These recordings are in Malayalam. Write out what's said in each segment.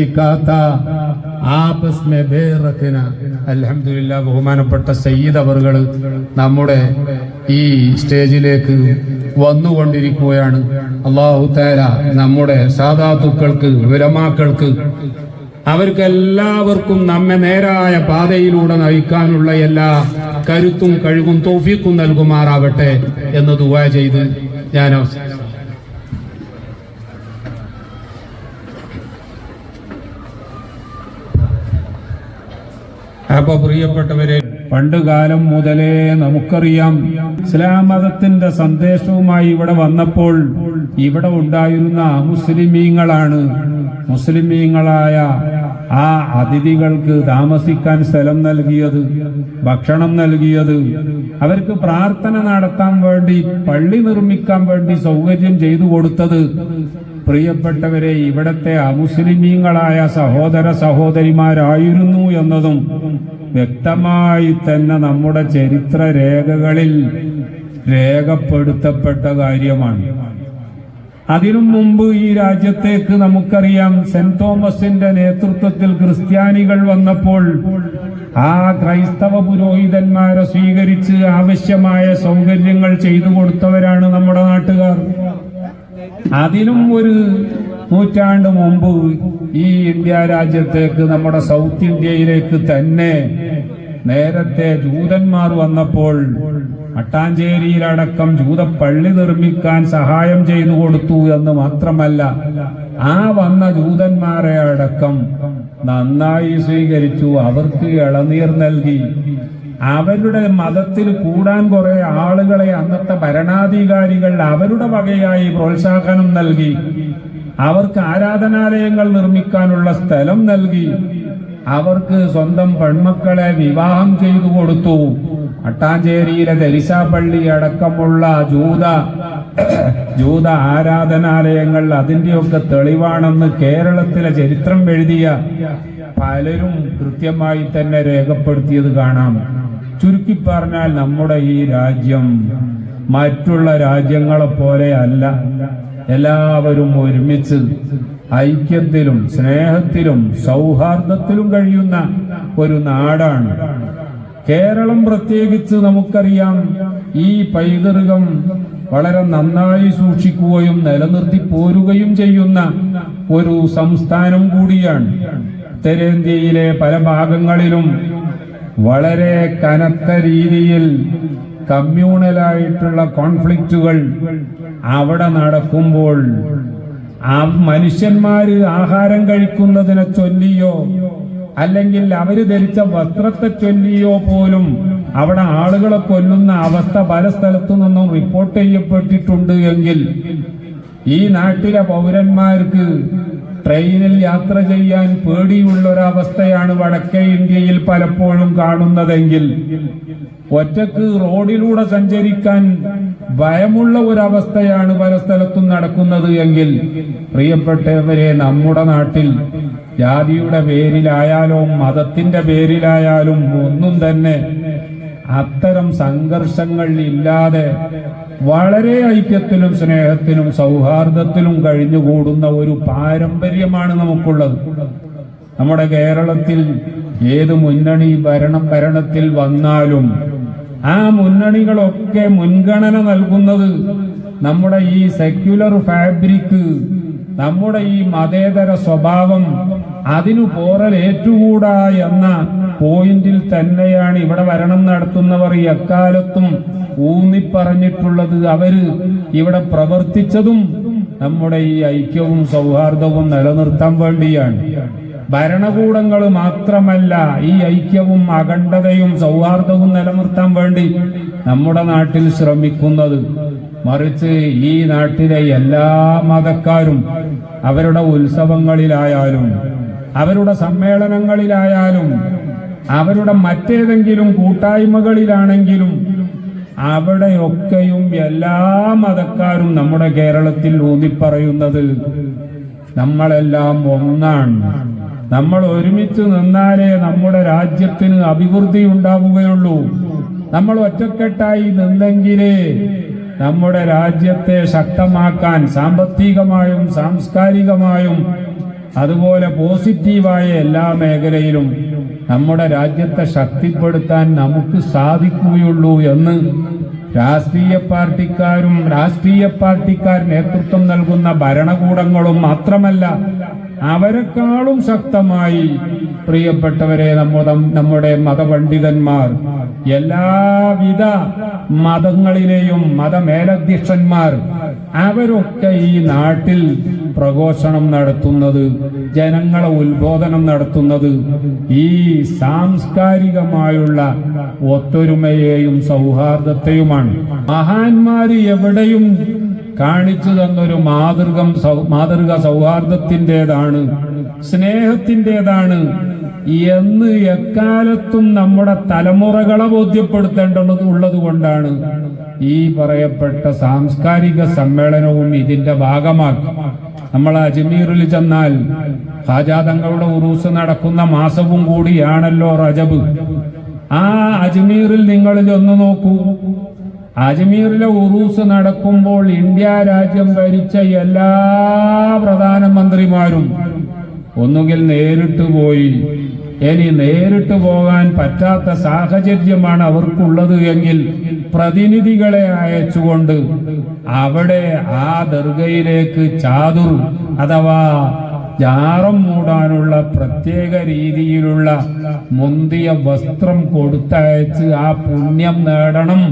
ിക്കാത്ത ആപസ് മേ ബേറഖന അൽഹംദുലില്ലാ ബഹുമാനപ്പെട്ട സയ്യിദ് അവറുകൾ നമ്മുടെ ഈ സ്റ്റേജിലേക്ക് വന്നുകൊണ്ടിരിക്കുകയാണ് അള്ളാഹു തേര നമ്മുടെ സാധാത്തുക്കൾക്ക് വിരമാക്കൾക്ക് അവർക്ക് എല്ലാവർക്കും നമ്മെ നേരായ പാതയിലൂടെ നയിക്കാനുള്ള എല്ലാ കരുത്തും കഴിവും തോഫിക്കും നൽകുമാറാവട്ടെ എന്ന് ദുവാ ചെയ്ത് ഞാൻ അവസാനിപ്പിക്കുന്നു. അപ്പൊ പ്രിയപ്പെട്ടവരെ പണ്ട് കാലം മുതലേ നമുക്കറിയാം ഇസ്ലാം മതത്തിന്റെ സന്ദേശവുമായി ഇവിടെ വന്നപ്പോൾ ഇവിടെ ഉണ്ടായിരുന്ന മുസ്ലിമീങ്ങളാണ്. മുസ്ലിമീങ്ങളായ ആ അതിഥികൾക്ക് താമസിക്കാൻ സ്ഥലം നൽകിയത് ഭക്ഷണം നൽകിയത്. അവർക്ക് പ്രാർത്ഥന നടത്താൻ വേണ്ടി പള്ളി നിർമ്മിക്കാൻ വേണ്ടി സൗകര്യം ചെയ്തു കൊടുത്തത് പ്രിയപ്പെട്ടവരെ ഇവിടത്തെ അമുസ്ലിമീങ്ങളായ സഹോദര സഹോദരിമാരായിരുന്നു എന്നതും വ്യക്തമായി തന്നെ നമ്മുടെ ചരിത്ര രേഖകളിൽ രേഖപ്പെടുത്തപ്പെട്ട കാര്യമാണ്. അതിനും മുമ്പ് ഈ രാജ്യത്തേക്ക് നമുക്കറിയാം സെന്റ് തോമസിന്റെ നേതൃത്വത്തിൽ ക്രിസ്ത്യാനികൾ വന്നപ്പോൾ ആ ക്രൈസ്തവ പുരോഹിതന്മാരെ സ്വീകരിച്ച് ആവശ്യമായ സൗകര്യങ്ങൾ ചെയ്തു കൊടുത്തവരാണ് നമ്മുടെ നാട്ടുകാർ. അതിനും ഒരു നൂറ്റാണ്ട് മുമ്പ് ഈ ഇന്ത്യ രാജ്യത്തേക്ക് നമ്മുടെ സൗത്ത് ഇന്ത്യയിലേക്ക് തന്നെ നേരത്തെ ജൂതന്മാർ വന്നപ്പോൾ മട്ടാഞ്ചേരിയിലടക്കം ജൂതപ്പള്ളി നിർമ്മിക്കാൻ സഹായം ചെയ്തു കൊടുത്തു എന്ന് മാത്രമല്ല ആ വന്ന ജൂതന്മാരെ അടക്കം നന്നായി സ്വീകരിച്ചു. അവർക്ക് ഇളനീർ നൽകി. അവരുടെ മതത്തിൽ കൂടാൻ കുറെ ആളുകളെ അന്നത്തെ ഭരണാധികാരികൾ അവരുടെ വകയായി പ്രോത്സാഹനം നൽകി. അവർക്ക് ആരാധനാലയങ്ങൾ നിർമ്മിക്കാനുള്ള സ്ഥലം നൽകി. അവർക്ക് സ്വന്തം പെൺമക്കളെ വിവാഹം ചെയ്തു കൊടുത്തു. അട്ടാഞ്ചേരിയിലെ ദരിശാപ്പള്ളി അടക്കമുള്ള ജൂത ജൂത ആരാധനാലയങ്ങൾ അതിന്റെയൊക്കെ തെളിവാണെന്ന് കേരളത്തിലെ ചരിത്രം എഴുതിയ പലരും കൃത്യമായി തന്നെ രേഖപ്പെടുത്തിയത് കാണാം. ചുരുക്കി പറഞ്ഞാൽ നമ്മുടെ ഈ രാജ്യം മറ്റുള്ള രാജ്യങ്ങളെ പോലെ അല്ല. എല്ലാവരും ഒരുമിച്ച് ഐക്യത്തിലും സ്നേഹത്തിലും സൗഹാർദ്ദത്തിലും കഴിയുന്ന ഒരു നാടാണ്. കേരളം പ്രത്യേകിച്ച് നമുക്കറിയാം ഈ പൈതൃകം വളരെ നന്നായി സൂക്ഷിക്കുകയും നിലനിർത്തി പോരുകയും ചെയ്യുന്ന ഒരു സംസ്ഥാനം കൂടിയാണ്. ഉത്തരേന്ത്യയിലെ പല ഭാഗങ്ങളിലും വളരെ കനത്ത രീതിയിൽ കമ്മ്യൂണലായിട്ടുള്ള കോൺഫ്ലിക്റ്റുകൾ അവിടെ നടക്കുമ്പോൾ ആ മനുഷ്യന്മാര് ആഹാരം കഴിക്കുന്നതിനെ ചൊല്ലിയോ അല്ലെങ്കിൽ അവർ ധരിച്ച വസ്ത്രത്തെ ചൊല്ലിയോ പോലും അവിടെ ആളുകളെ കൊല്ലുന്ന അവസ്ഥ പല സ്ഥലത്തു നിന്നും റിപ്പോർട്ട് ചെയ്യപ്പെട്ടിട്ടുണ്ട് എങ്കിൽ ഈ നാട്ടിലെ പൗരന്മാർക്ക് ട്രെയിനിൽ യാത്ര ചെയ്യാൻ പേടിയുള്ള ഒരവസ്ഥയാണ് വടക്കേ ഇന്ത്യയിൽ പലപ്പോഴും കാണുന്നതെങ്കിൽ ഒറ്റയ്ക്ക് റോഡിലൂടെ സഞ്ചരിക്കാൻ ഭയമുള്ള ഒരവസ്ഥയാണ് പല സ്ഥലത്തും നടക്കുന്നത് എങ്കിൽ പ്രിയപ്പെട്ടവരെ നമ്മുടെ നാട്ടിൽ ജാതിയുടെ പേരിലായാലും മതത്തിന്റെ പേരിലായാലും ഒന്നും തന്നെ അത്തരം സംഘർഷങ്ങൾ ഇല്ലാതെ വളരെ ഐക്യത്തിലും സ്നേഹത്തിലും സൗഹാർദ്ദത്തിലും കഴിഞ്ഞുകൂടുന്ന ഒരു പാരമ്പര്യമാണ് നമുക്കുള്ളത്. നമ്മുടെ കേരളത്തിൽ ഏത് മുന്നണി ഭരണം ഭരണത്തിൽ വന്നാലും ആ മുന്നണികളൊക്കെ മുൻഗണന നൽകുന്നത് നമ്മുടെ ഈ സെക്യുലർ ഫാബ്രിക് നമ്മുടെ ഈ മതേതര സ്വഭാവം അതിനു പോറൽ ഏറ്റുകൂടാ എന്ന പോയിന്റിൽ തന്നെയാണ് ഇവിടെ ഭരണം നടത്തുന്നവർ എക്കാലത്തും ഊന്നിപ്പറഞ്ഞിട്ടുള്ളത്. അവർ ഇവിടെ പ്രവർത്തിച്ചതും നമ്മുടെ ഈ ഐക്യവും സൗഹാർദ്ദവും നിലനിർത്താൻ വേണ്ടിയാണ്. ഭരണകൂടങ്ങൾ മാത്രമല്ല ഈ ഐക്യവും അഖണ്ഡതയും സൗഹാർദ്ദവും നിലനിർത്താൻ വേണ്ടി നമ്മുടെ നാട്ടിൽ ശ്രമിക്കുന്നത്. മറിച്ച് ഈ നാട്ടിലെ എല്ലാ മതക്കാരും അവരുടെ ഉത്സവങ്ങളിലായാലും അവരുടെ സമ്മേളനങ്ങളിലായാലും അവരുടെ മറ്റേതെങ്കിലും കൂട്ടായ്മകളിലാണെങ്കിലും അവിടെയൊക്കെയും എല്ലാ മതക്കാരും നമ്മുടെ കേരളത്തിൽ ഊന്നിപ്പറയുന്നത് നമ്മളെല്ലാം ഒന്നാണ്. നമ്മൾ ഒരുമിച്ച് നിന്നാലേ നമ്മുടെ രാജ്യത്തിന് അഭിവൃദ്ധി ഉണ്ടാവുകയുള്ളൂ. നമ്മൾ ഒറ്റക്കെട്ടായി നിന്നെങ്കിലേ നമ്മുടെ രാജ്യത്തെ ശക്തമാക്കാൻ സാമ്പത്തികമായും സാംസ്കാരികമായും അതുപോലെ പോസിറ്റീവായ എല്ലാ മേഖലയിലും നമ്മുടെ രാജ്യത്തെ ശക്തിപ്പെടുത്താൻ നമുക്ക് സാധിക്കുകയുള്ളൂ എന്ന് രാഷ്ട്രീയ പാർട്ടിക്കാരും രാഷ്ട്രീയ പാർട്ടിക്കാർ നേതൃത്വം നൽകുന്ന ഭരണകൂടങ്ങളും മാത്രമല്ല അവരെക്കാളും ശക്തമായി പ്രിയപ്പെട്ടവരെ നമ്മുടെ നമ്മുടെ മതപണ്ഡിതന്മാർ എല്ലാവിധ മതങ്ങളിലെയും മതമേലധ്യക്ഷന്മാർ അവരൊക്കെ ഈ നാട്ടിൽ പ്രഘോഷണം നടത്തുന്നത് ജനങ്ങളെ ഉത്ബോധനം നടത്തുന്നത് ഈ സാംസ്കാരികമായുള്ള ഒത്തൊരുമയെയും സൗഹാർദ്ദത്തെയുമാണ്. മഹാന്മാര് എവിടെയും കാണിച്ചു തന്നൊരു മാതൃകം മാതൃക സൗഹാർദ്ദത്തിന്റെതാണ് സ്നേഹത്തിന്റെതാണ്. എന്ന് എക്കാലത്തും നമ്മുടെ തലമുറകളെ ബോധ്യപ്പെടുത്തേണ്ടത് ഉള്ളത് കൊണ്ടാണ് ഈ പറയപ്പെട്ട സാംസ്കാരിക സമ്മേളനവും ഇതിന്റെ ഭാഗമാക്കി. നമ്മൾ അജ്മീറിൽ ചെന്നാൽ ഹാജാതങ്ങളുടെ ഉറൂസ് നടക്കുന്ന മാസവും കൂടിയാണല്ലോ റജബ്. ആ അജ്മീറിൽ നിങ്ങളിൽ ഒന്ന് നോക്കൂ. അജ്മീറിലെ ഉറൂസ് നടക്കുമ്പോൾ ഇന്ത്യ രാജ്യം ഭരിച്ച എല്ലാ പ്രധാനമന്ത്രിമാരും ഒന്നുകിൽ നേരിട്ട് പോയി ഇനി നേരിട്ട് പോകാൻ പറ്റാത്ത സാഹചര്യമാണ് അവർക്കുള്ളത് എങ്കിൽ പ്രതിനിധികളെ അയച്ചുകൊണ്ട് അവിടെ ആ ദർഗയിലേക്ക് ചാതുർ അഥവാ ജാറം മൂടാനുള്ള പ്രത്യേക രീതിയിലുള്ള മുന്തിയ വസ്ത്രം കൊടുത്തയച്ച് ആ പുണ്യം നേടണം.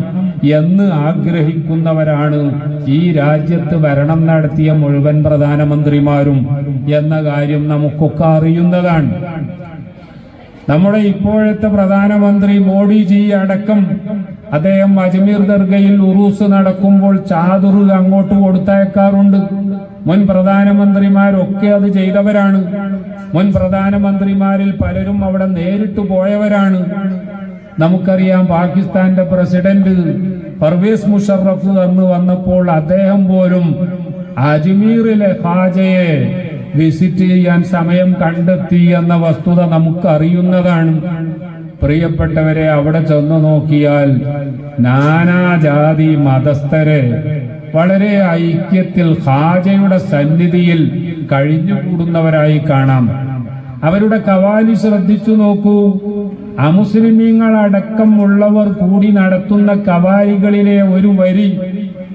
എന്ന് ആഗ്രഹിക്കുന്നവരാണ് ഈ രാജ്യത്ത് ഭരണം നടത്തിയ മുഴുവൻ പ്രധാനമന്ത്രിമാരും എന്ന കാര്യം നമുക്കൊക്കെ അറിയുന്നതാണ്. നമ്മുടെ ഇപ്പോഴത്തെ പ്രധാനമന്ത്രി മോഡിജി അടക്കം അദ്ദേഹം അജ്മീർ ദർഗയിൽ ഉറൂസ് നടക്കുമ്പോൾ ചാതുർ അങ്ങോട്ട് കൊടുത്തയക്കാറുണ്ട്. മുൻ പ്രധാനമന്ത്രിമാരൊക്കെ അത് ചെയ്തവരാണ്. മുൻ പ്രധാനമന്ത്രിമാരിൽ പലരും അവിടെ നേരിട്ട് പോയവരാണ്. നമുക്കറിയാം പാകിസ്ഥാന്റെ പ്രസിഡന്റ് പർവേസ് മുഷറഫ് എന്ന് വന്നപ്പോൾ അദ്ദേഹം പോലും അജ്മീറിലെ ഹാജയെ വിസിറ്റ് ചെയ്യാൻ സമയം കണ്ടെത്തി എന്ന വസ്തുത നമുക്ക് അറിയുന്നതാണ് പ്രിയപ്പെട്ടവരെ അവിടെ ചെന്നു നോക്കിയാൽ നാനാജാതി മതസ്ഥരെ വളരെ ഐക്യത്തിൽ ഹാജയുടെ സന്നിധിയിൽ കഴിഞ്ഞുകൂടുന്നവരായി കാണാം. അവരുടെ കവാലി ശ്രദ്ധിച്ചു നോക്കൂ. അമുസ്ലിമീങ്ങൾ അടക്കമുള്ളവർ കൂടി നടത്തുന്ന കവാലികളിലെ ഒരു വരി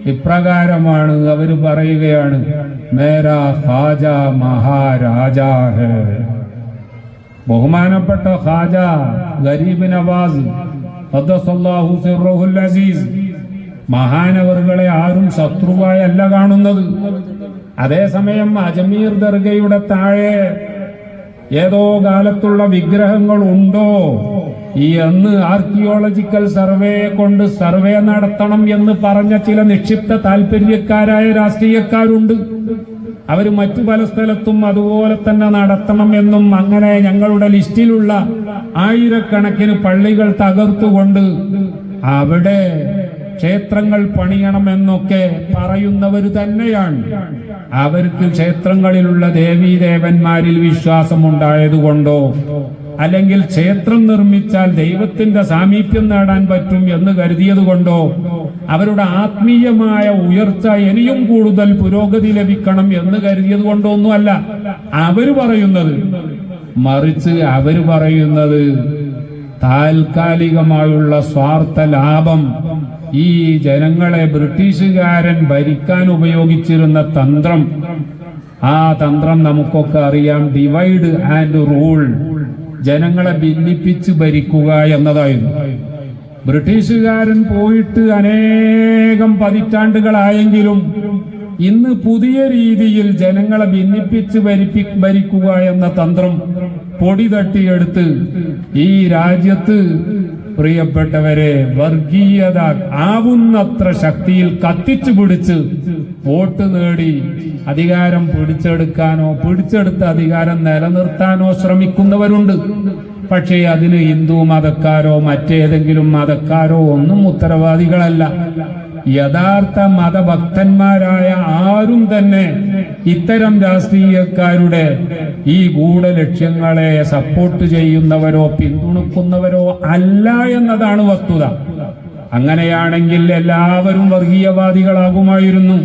ഇപ്രകാരമാണ്. അവർ പറയുകയാണ് മേരാ ഹാജ മഹാരാജാ ബഹുമാനപ്പെട്ട ഹാജ ഗരീബ് നവാസ് അസീസ് മഹാനവറുകളെ ആരും ശത്രുവായല്ല കാണുന്നത്. അതേസമയം അജമീർ ദർഗയുടെ താഴെ ഏതോ കാലത്തുള്ള വിഗ്രഹങ്ങൾ ഉണ്ടോ ഈ അന്ന് ആർക്കിയോളജിക്കൽ സർവേ കൊണ്ട് സർവേ നടത്തണം എന്ന് പറഞ്ഞ ചില നിക്ഷിപ്ത താല്പര്യക്കാരായ രാഷ്ട്രീയക്കാരുണ്ട്. അവർ മറ്റു പല സ്ഥലത്തും അതുപോലെ തന്നെ നടത്തണം എന്നും അങ്ങനെ ഞങ്ങളുടെ ലിസ്റ്റിലുള്ള ആയിരക്കണക്കിന് പള്ളികൾ തകർത്തുകൊണ്ട് അവിടെ ക്ഷേത്രങ്ങൾ പണിയണമെന്നൊക്കെ പറയുന്നവർ തന്നെയാണ്. അവർക്ക് ക്ഷേത്രങ്ങളിലുള്ള ദേവീദേവന്മാരിൽ വിശ്വാസമുണ്ടായതുകൊണ്ടോ? അല്ലെങ്കിൽ ക്ഷേത്രം നിർമ്മിച്ചാൽ ദൈവത്തിന്റെ സാമീപ്യം നേടാൻ പറ്റും എന്ന് കരുതിയത് കൊണ്ടോ അവരുടെ ആത്മീയമായ ഉയർച്ച ഇനിയും കൂടുതൽ പുരോഗതി ലഭിക്കണം എന്ന് കരുതിയത് കൊണ്ടോ ഒന്നുമല്ല അവർ പറയുന്നത്. മറിച്ച് അവർ പറയുന്നത് താൽക്കാലികമായുള്ള സ്വാർത്ഥ ലാഭം ഈ ജനങ്ങളെ ബ്രിട്ടീഷുകാരൻ ഭരിക്കാൻ ഉപയോഗിച്ചിരുന്ന തന്ത്രം. ആ തന്ത്രം നമുക്കൊക്കെ അറിയാം. ഡിവൈഡ് ആൻഡ് റൂൾ ജനങ്ങളെ ഭിന്നിപ്പിച്ച് ഭരിക്കുക എന്നതായിരുന്നു. ബ്രിട്ടീഷുകാരൻ പോയിട്ട് അനേകം പതിറ്റാണ്ടുകളായെങ്കിലും ഇന്ന് പുതിയ രീതിയിൽ ജനങ്ങളെ ഭിന്നിപ്പിച്ച് ഭരിപ്പി ഭരിക്കുക എന്ന തന്ത്രം പൊടി തട്ടിയെടുത്ത് ഈ രാജ്യത്ത് പ്രിയപ്പെട്ടവരെ വർഗീയത ആവുന്നത്ര ശക്തിയിൽ കത്തിച്ചു പിടിച്ച് വോട്ട് നേടി അധികാരം പിടിച്ചെടുക്കാനോ പിടിച്ചെടുത്ത അധികാരം നിലനിർത്താനോ ശ്രമിക്കുന്നവരുണ്ട്. പക്ഷേ അതിന് ഹിന്ദു മതക്കാരോ മറ്റേതെങ്കിലും മതക്കാരോ ഒന്നും ഉത്തരവാദികളല്ല. യഥാർത്ഥ മതഭക്തന്മാരായ ആരും തന്നെ ഇത്തരം രാഷ്ട്രീയക്കാരുടെ ഈ ഗൂഢലക്ഷ്യങ്ങളെ സപ്പോർട്ട് ചെയ്യുന്നവരോ പിന്തുണക്കുന്നവരോ അല്ല എന്നതാണ് വസ്തുത. അങ്ങനെയാണെങ്കിൽ എല്ലാവരും വർഗീയവാദികളാകുമായിരുന്നു.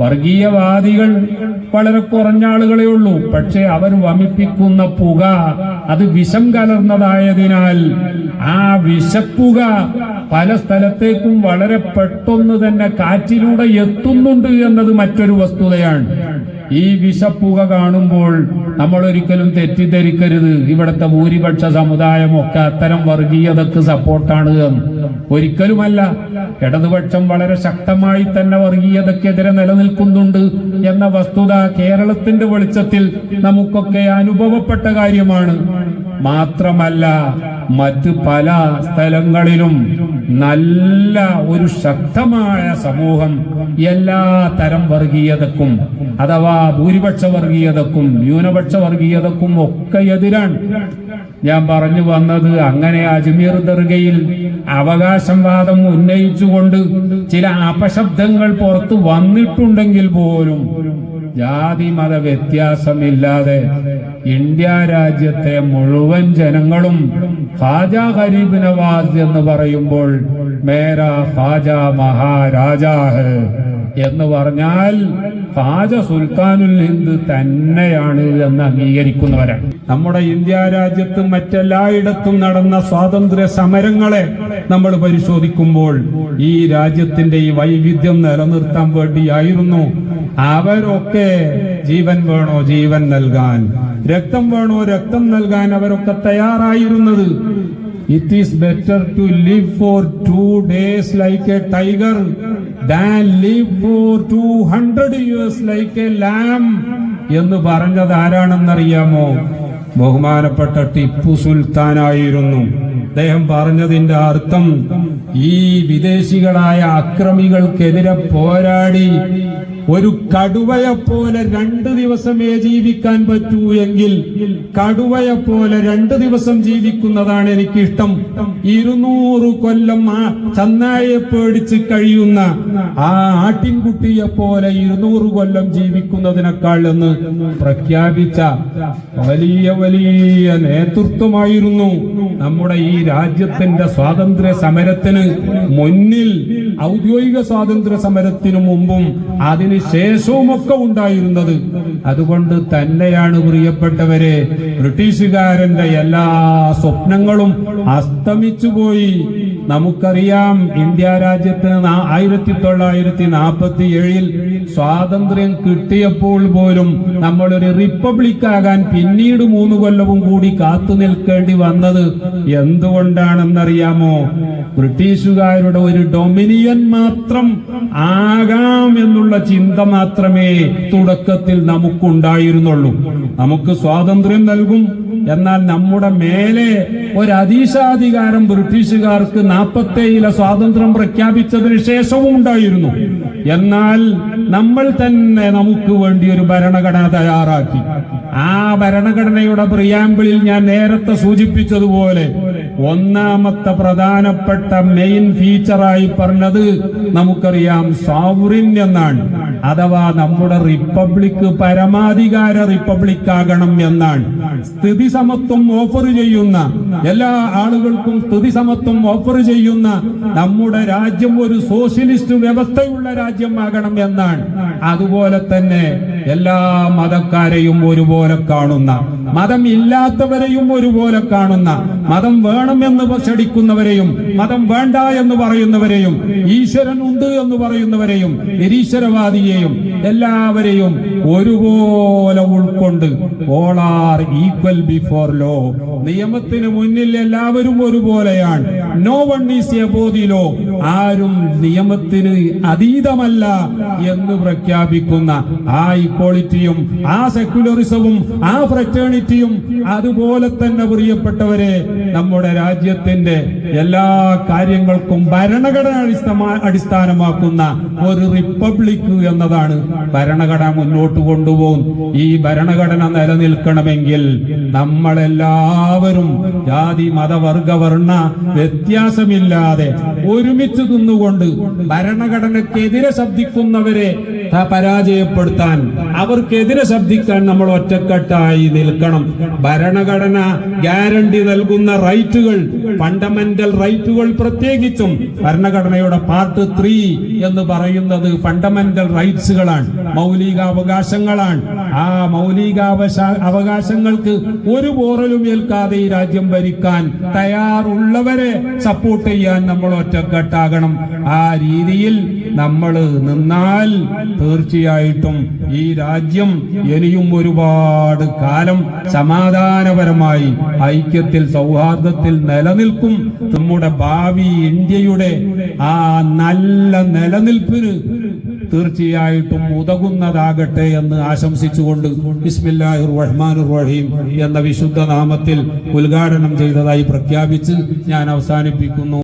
വർഗീയവാദികൾ വളരെ കുറഞ്ഞ ആളുകളേ ഉള്ളൂ. പക്ഷെ അവർ വമിപ്പിക്കുന്ന പുക അത് വിഷം കലർന്നതായതിനാൽ ആ വിഷപ്പുക പല സ്ഥലത്തേക്കും വളരെ പെട്ടെന്ന് തന്നെ കാറ്റിലൂടെ എത്തുന്നുണ്ട് എന്നത് മറ്റൊരു വസ്തുതയാണ്. ഈ വിഷപ്പുക കാണുമ്പോൾ നമ്മൾ ഒരിക്കലും തെറ്റിദ്ധരിക്കരുത്. ഇവിടുത്തെ ഭൂരിപക്ഷ സമുദായമൊക്കെ അത്തരം വർഗീയതക്ക് സപ്പോർട്ടാണ് എന്ന്. ഒരിക്കലുമല്ല. ഇടതുപക്ഷം വളരെ ശക്തമായി തന്നെ വർഗീയതക്കെതിരെ നിലനിൽക്കുന്നുണ്ട് എന്ന വസ്തുത കേരളത്തിന്റെ വെളിച്ചത്തിൽ നമുക്കൊക്കെ അനുഭവപ്പെട്ട കാര്യമാണ്. മാത്രമല്ല മറ്റ് പല സ്ഥലങ്ങളിലും നല്ല ഒരു ശക്തമായ സമൂഹം എല്ലാ തരം വർഗീയതക്കും അഥവാ ഭൂരിപക്ഷ വർഗീയതക്കും ന്യൂനപക്ഷ വർഗീയതക്കും ഒക്കെ എതിരാണ്. ഞാൻ പറഞ്ഞു വന്നത് അങ്ങനെ അജ്മീർ ദർഗയിൽ അവകാശവാദം ഉന്നയിച്ചുകൊണ്ട് ചില അപശബ്ദങ്ങൾ പുറത്തു വന്നിട്ടുണ്ടെങ്കിൽ പോലും ജാതി മത വ്യത്യാസമില്ലാതെ ഇന്ത്യ രാജ്യത്തെ മുഴുവൻ ജനങ്ങളും ഖാജ ഗരീബ് നവാസ് എന്ന് പറയുമ്പോൾ മേരാ ഖാജ മഹാരാജാഹ് എന്ന് പറഞ്ഞാൽ താജ സുൽത്താനുൽ ഹിന്ദ് തന്നെയാണ് എന്ന് അംഗീകരിക്കുന്നവരാണ്. നമ്മുടെ ഇന്ത്യ രാജ്യത്തും മറ്റെല്ലായിടത്തും നടന്ന സ്വാതന്ത്ര്യ സമരങ്ങളെ നമ്മൾ പരിശോധിക്കുമ്പോൾ ഈ രാജ്യത്തിന്റെ ഈ വൈവിധ്യം നിലനിർത്താൻ വേണ്ടിയായിരുന്നു അവരൊക്കെ ജീവൻ വേണോ ജീവൻ നൽകാൻ. രക്തം വേണോ രക്തം നൽകാൻ അവരൊക്കെ തയ്യാറായിരുന്നത്. It is better to live for two days like a tiger than live for two years like a lamb എന്ന് പറഞ്ഞത് ആരാണെന്നറിയാമോ? ബഹുമാനപ്പെട്ട ടിപ്പു സുൽത്താനായിരുന്നു. അദ്ദേഹം പറഞ്ഞതിന്റെ അർത്ഥം ഈ വിദേശികളായ അക്രമികൾക്കെതിരെ പോരാടി ഒരു കടുവയെ പോലെ രണ്ട് ദിവസമേ ജീവിക്കാൻ പറ്റൂ എങ്കിൽ കടുവയെ പോലെ രണ്ട് ദിവസം ജീവിക്കുന്നതാണ് എനിക്കിഷ്ടം. ഇരുന്നൂറ് കൊല്ലം ആ ചന്നായെ പേടിച്ച് കഴിയുന്ന ആ ആട്ടിൻകുട്ടിയെ പോലെ ഇരുന്നൂറ് കൊല്ലം ജീവിക്കുന്നതിനേക്കാൾ എന്ന് പ്രഖ്യാപിച്ച വലിയ വലിയ നേതൃത്വമായിരുന്നു നമ്മുടെ ഈ രാജ്യത്തിന്റെ സ്വാതന്ത്ര്യ സമരത്തിന് മുന്നിൽ ഔദ്യോഗിക സ്വാതന്ത്ര്യ സമരത്തിനു മുമ്പും അതിന് ശേഷവും ഒക്കെ ഉണ്ടായിരുന്നത്. അതുകൊണ്ട് തന്നെയാണ് പ്രിയപ്പെട്ടവരെ ബ്രിട്ടീഷുകാരന്റെ എല്ലാ സ്വപ്നങ്ങളും അസ്തമിച്ചുപോയി. നമുക്കറിയാം ഇന്ത്യ രാജ്യത്ത് ആയിരത്തി തൊള്ളായിരത്തി നാൽപ്പത്തി ഏഴിൽ സ്വാതന്ത്ര്യം കിട്ടിയപ്പോൾ പോലും നമ്മളൊരു റിപ്പബ്ലിക് ആകാൻ പിന്നീട് മൂന്ന് കൊല്ലവും കൂടി കാത്തു നിൽക്കേണ്ടി വന്നത് എന്തുകൊണ്ടാണെന്നറിയാമോ? ബ്രിട്ടീഷുകാരുടെ ഒരു ഡൊമിനിയൻ മാത്രം ആകാം എന്നുള്ള ചിന്ത മാത്രമേ തുടക്കത്തിൽ നമുക്കുണ്ടായിരുന്നുള്ളൂ. നമുക്ക് സ്വാതന്ത്ര്യം നൽകും. എന്നാൽ നമ്മുടെ മേലെ ഒരു അതീശാധികാരം ബ്രിട്ടീഷുകാർക്ക് നാപ്പത്തേഴിലെ സ്വാതന്ത്ര്യം പ്രഖ്യാപിച്ചതിന് ശേഷവും ഉണ്ടായിരുന്നു. എന്നാൽ നമ്മൾ തന്നെ നമുക്ക് വേണ്ടി ഒരു ഭരണഘടന തയ്യാറാക്കി. ആ ഭരണഘടനയുടെ പ്രിയാമ്പിളിൽ ഞാൻ നേരത്തെ സൂചിപ്പിച്ചതുപോലെ ഒന്നാമത്തെ പ്രധാനപ്പെട്ട മെയിൻ ഫീച്ചറായി പറഞ്ഞത് നമുക്കറിയാം സൗറിൻ എന്നാണ്. അഥവാ നമ്മുടെ റിപ്പബ്ലിക് പരമാധികാര റിപ്പബ്ലിക് ആകണം എന്നാണ്. സ്ഥിതി സമത്വം ഓഫർ ചെയ്യുന്ന എല്ലാ ആളുകൾക്കും സ്ഥിതി സമത്വം ഓഫർ ചെയ്യുന്ന നമ്മുടെ രാജ്യം ഒരു സോഷ്യലിസ്റ്റ് വ്യവസ്ഥയുള്ള രാജ്യമാകണം എന്നാണ്. അതുപോലെ തന്നെ എല്ലാ മതക്കാരെയും ഒരുപോലെ കാണുന്ന മതം ഇല്ലാത്തവരെയും ഒരുപോലെ കാണുന്ന മതം വേണമെന്ന് ക്ഷടിക്കുന്നവരെയും മതം വേണ്ട എന്ന് പറയുന്നവരെയും ഈശ്വരൻ ഉണ്ട് എന്ന് പറയുന്നവരെയും നിരീശ്വരവാദിയെയും എല്ലാവരെയും ഒരുപോലെ ഉൾക്കൊണ്ട് all are equal before law നിയമത്തിന് മുന്നിൽ എല്ലാവരും ഒരുപോലെയാണ്. No one is above law ആരും നിയമത്തിന് അതീതമല്ല എന്ന് പ്രഖ്യാപിക്കുന്ന ആ ഇക്വാളിറ്റിയും ആ സെക്യുലറിസവും ആ ഫ്രറ്റേണിറ്റിയും അതുപോലെ തന്നെ പ്രിയപ്പെട്ടവരെ നമ്മുടെ രാജ്യത്തിന്റെ എല്ലാ കാര്യങ്ങൾക്കും ഭരണഘടന അടിസ്ഥാനമാക്കുന്ന ഒരു റിപ്പബ്ലിക് എന്നതാണ് ഭരണഘടന മുന്നോട്ട് കൊണ്ടുപോകും. ഈ ഭരണഘടന നിലനിൽക്കണമെങ്കിൽ നമ്മളെല്ലാവരും ജാതി മതവർഗ വർണ വ്യത്യാസമില്ലാതെ ഒരുമിച്ച് നിന്നുകൊണ്ട് ഭരണഘടനക്കെതിരെ ശബ്ദിക്കുന്നവരെ പരാജയപ്പെടുത്താൻ അവർക്കെതിരെ ശബ്ദിക്കാൻ നമ്മൾ ഒറ്റക്കെട്ടായി നിൽക്കണം. ഭരണഘടന ഗ്യാരണ്ടി നൽകുന്ന റൈറ്റുകൾ ഫണ്ടമെന്റൽ റൈറ്റുകൾ പ്രത്യേകിച്ചും ഭരണഘടനയുടെ പാർട്ട് ത്രീ എന്ന് പറയുന്നത് ഫണ്ടമെന്റൽ റൈറ്റ്സുകളാണ് മൗലിക അവകാശങ്ങളാണ് ആ മൗലികാവശ അവകാശങ്ങൾക്ക് ഒരു പോറലും ഏൽക്കാതെ ഈ രാജ്യം ഭരിക്കാൻ തയ്യാറുള്ളവരെ സപ്പോർട്ട് ചെയ്യാൻ നമ്മൾ ഒറ്റക്കെട്ടാകണം. ആ രീതിയിൽ നമ്മൾ നിന്നാൽ തീർച്ചയായിട്ടും ഈ രാജ്യം ഇനിയും ഒരുപാട് കാലം സമാധാനപരമായി ഐക്യത്തിൽ സൗഹാർദ്ദത്തിൽ നിലനിൽക്കും. നമ്മുടെ ഭാവി ഇന്ത്യയുടെ ആ നല്ല നിലനിൽപ്പിന് തീർച്ചയായിട്ടും ഉതകുന്നതാകട്ടെ എന്ന് ആശംസിച്ചുകൊണ്ട് ബിസ്മില്ലാഹിർ റഹ്മാനുർ റഹീം എന്ന വിശുദ്ധ നാമത്തിൽ ഉദ്ഘാടനം ചെയ്തതായി പ്രഖ്യാപിച്ച് ഞാൻ അവസാനിപ്പിക്കുന്നു.